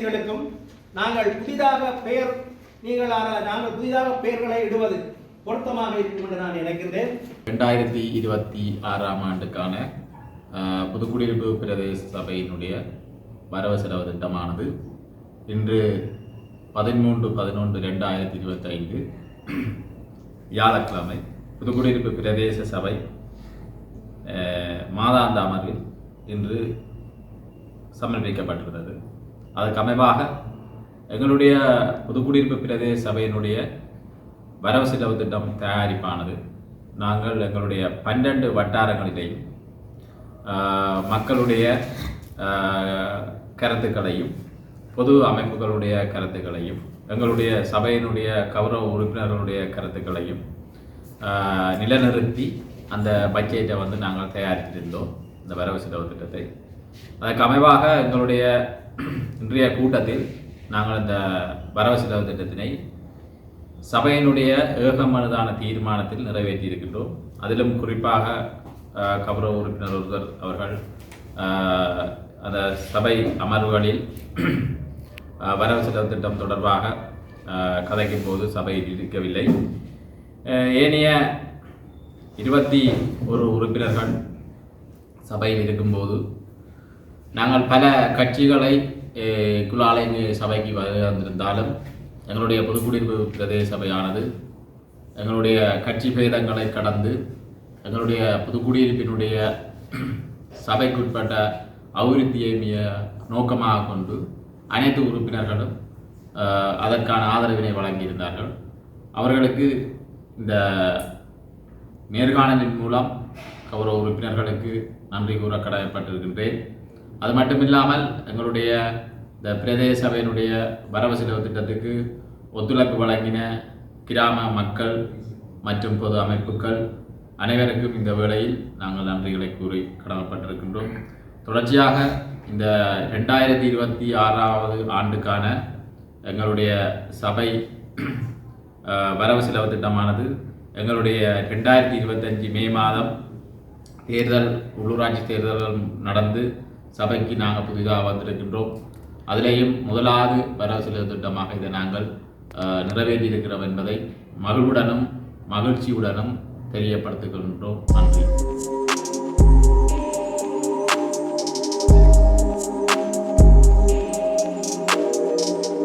களுக்கும் நாங்கள் புதிதாக பெயர் நீங்கள் நாங்கள் புதிதாக பெயர்களை இடுவது பொருத்தமாக இருக்கும் என்று நான் நினைக்கின்றேன் ரெண்டாயிரத்தி இருபத்தி ஆறாம் ஆண்டுக்கான புதுக்குடியிருப்பு பிரதேச சபையினுடைய வரவு செலவு திட்டமானது இன்று பதிமூன்று பதினொன்று ரெண்டாயிரத்தி இருபத்தைந்து வியாழக்கிழமை புதுக்குடியிருப்பு பிரதேச சபை அஹ், மாதாந்த அமர்வில் இன்று சமர்ப்பிக்கப்பட்டுள்ளது அதற்கு அமைவாக எங்களுடைய புதுக்குடியிருப்பு பிரதேச சபையினுடைய வரவு செலவு திட்டம் தயாரிப்பானது. நாங்கள் எங்களுடைய பன்னெண்டு வட்டாரங்களிலேயும் மக்களுடைய கருத்துக்களையும் பொது அமைப்புகளுடைய கருத்துக்களையும் எங்களுடைய சபையினுடைய கௌரவ உறுப்பினர்களுடைய கருத்துக்களையும் நிலநிறுத்தி அந்த பட்ஜெட்டை வந்து நாங்கள் தயாரித்திருந்தோம். இந்த வரவு செலவு திட்டத்தை. அதற்கு அமைவாக எங்களுடைய இன்றைய கூட்டத்தில் நாங்கள் இந்த வரவு செலவு திட்டத்தினை சபையினுடைய ஏகமனதான தீர்மானத்தில் நிறைவேற்றியிருக்கின்றோம். அதிலும் குறிப்பாக கௌரவ உறுப்பினர் ஒருவர் அவர்கள் அந்த சபை அமர்வுகளில் வரவு செலவு திட்டம் தொடர்பாக கதைக்கும் போது சபையில் இருக்கவில்லை. ஏனைய இருபத்தி ஒரு உறுப்பினர்கள் சபையில் இருக்கும்போது நாங்கள் பல கட்சிகளை அஹ், குழாலை சபைக்கு வந்திருந்தாலும் எங்களுடைய புதுக்குடியிருப்பு பிரதேச சபையானது எங்களுடைய கட்சி பேதங்களை கடந்து எங்களுடைய புதுக்குடியிருப்பினுடைய சபைக்குட்பட்ட அபிவிருத்தியை மிக நோக்கமாக கொண்டு அனைத்து உறுப்பினர்களும் அதற்கான ஆதரவினை வழங்கியிருந்தார்கள். அவர்களுக்கு இந்த நேர்காணலின் மூலம் கௌரவ உறுப்பினர்களுக்கு நன்றி கூற கடமைப்பட்டிருக்கின்றேன். அது மட்டும் இல்லாமல் எங்களுடைய இந்த பிரதேச சபையினுடைய வரவு செலவு திட்டத்துக்கு ஒத்துழைப்பு வழங்கின கிராம மக்கள் மற்றும் பொது அமைப்புகள் அனைவருக்கும் இந்த வேளையில் நாங்கள் நன்றிகளை கூறி கடமைப்பட்டிருக்கின்றோம். தொடர்ச்சியாக இந்த ரெண்டாயிரத்தி இருபத்தி ஆறாவது ஆண்டுக்கான எங்களுடைய சபை வரவு செலவு திட்டமானது எங்களுடைய ரெண்டாயிரத்தி இருபத்தஞ்சி மே மாதம் தேர்தல் உள்ளூராட்சி தேர்தல்கள் நடந்து சபைக்கு நாங்கள் புதிதாக வந்திருக்கின்றோம். அதிலேயும் முதலாவது வரவு சில திட்டமாக இதை நாங்கள் நிறைவேற்றியிருக்கிறோம் என்பதை மகிழ்வுடனும் மகிழ்ச்சியுடனும் தெரியப்படுத்துகின்றோம். நன்றி.